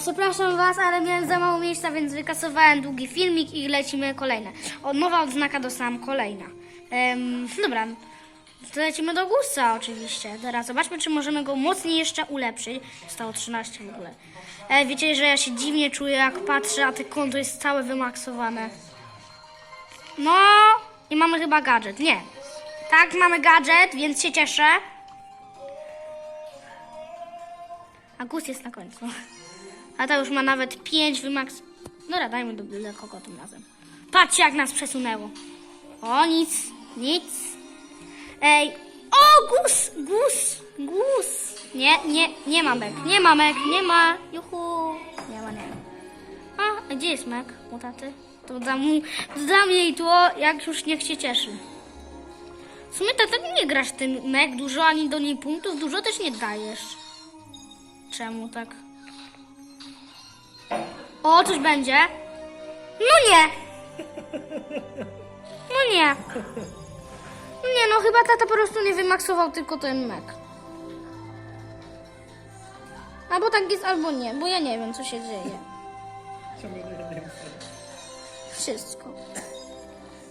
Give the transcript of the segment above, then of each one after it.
Przepraszam Was, ale miałem za mało miejsca, więc wykasowałem długi filmik i lecimy kolejne. Od nowa odznaka dostałam kolejna. Em, dobra, to lecimy do gusta oczywiście. Teraz zobaczmy, czy możemy go mocniej jeszcze ulepszyć. Zostało 13 w ogóle. E, wiecie, że ja się dziwnie czuję, jak patrzę, a te konto jest całe wymaksowane. No, i mamy chyba gadżet. Nie. Tak, mamy gadżet, więc się cieszę. A gust jest na końcu. A ta już ma nawet 5 wymaks... Dobra, dajmy do byle kogo tym razem. Patrzcie, jak nas przesunęło. O, nic, nic. Ej, o, gus, gus, gus. Nie, nie, nie ma mek, nie ma mek, nie ma. Juhu. Nie ma, nie ma. A, gdzie jest mek u taty? To dam dam jej to, jak już niech się cieszy. W sumie tata nie grasz ten mek dużo, ani do niej punktów dużo też nie dajesz. Czemu tak? O, coś będzie? No nie! No nie! Nie no, chyba tata po prostu nie wymaksował tylko ten mek. Albo tak jest, albo nie, bo ja nie wiem, co się dzieje. Wszystko.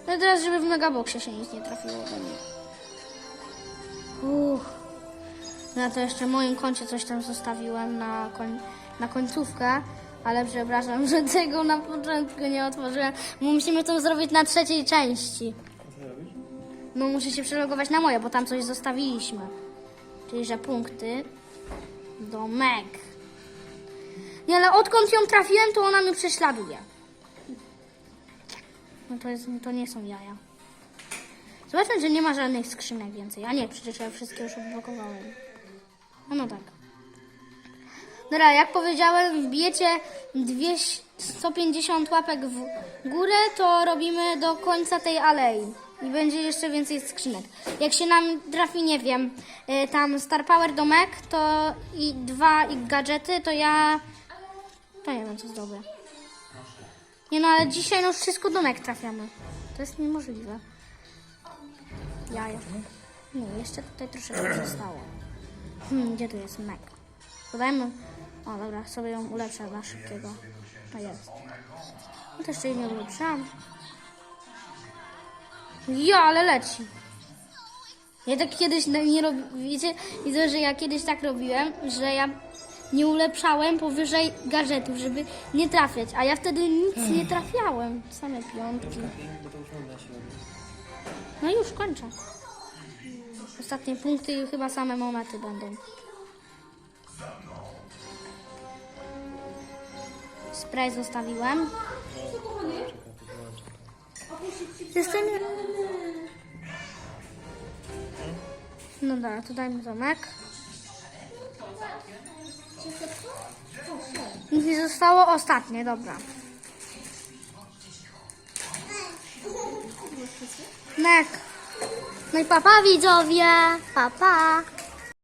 No teraz, żeby w megaboxie się nic nie trafiło do mnie. Uff. Ja to jeszcze w moim koncie coś tam zostawiłem na, koń, na końcówkę, ale przepraszam, że tego na początku nie otworzyłem. Musimy to zrobić na trzeciej części. No muszę się przelogować na moje, bo tam coś zostawiliśmy. Czyli, że punkty do Meg. Nie, ale odkąd ją trafiłem, to ona mnie prześladuje. No to, jest, to nie są jaja. Zobaczmy, że nie ma żadnych skrzynek więcej. A nie, przecież ja wszystkie już odblokowałem. No, no tak. Dobra, jak powiedziałem, wbijecie 200, 150 łapek w górę, to robimy do końca tej alei. I będzie jeszcze więcej skrzynek. Jak się nam trafi, nie wiem, y, tam Star Power domek, to i dwa i gadżety, to ja... To nie wiem, co zdobyę. Nie no, ale dzisiaj no wszystko domek trafiamy. To jest niemożliwe. Jaja. Nie, jeszcze tutaj troszeczkę zostało. Hmm, gdzie tu jest mek? Dodajmy... O, dobra, sobie ją ulepszę na szybkiego. To jest. No jeszcze jej nie ulepszam. Ja, ale leci. Ja tak kiedyś nie robię, wiecie, widzę, że ja kiedyś tak robiłem, że ja nie ulepszałem powyżej gadżetów, żeby nie trafiać, a ja wtedy nic nie trafiałem. Same piątki. No już kończę. Ostatnie punkty i chyba same momenty będą. Spray zostawiłem. Jestem... No dobra, to dajmy zamek. Nic nie zostało ostatnie, dobra. Nek. No i papa widzowie. Papa.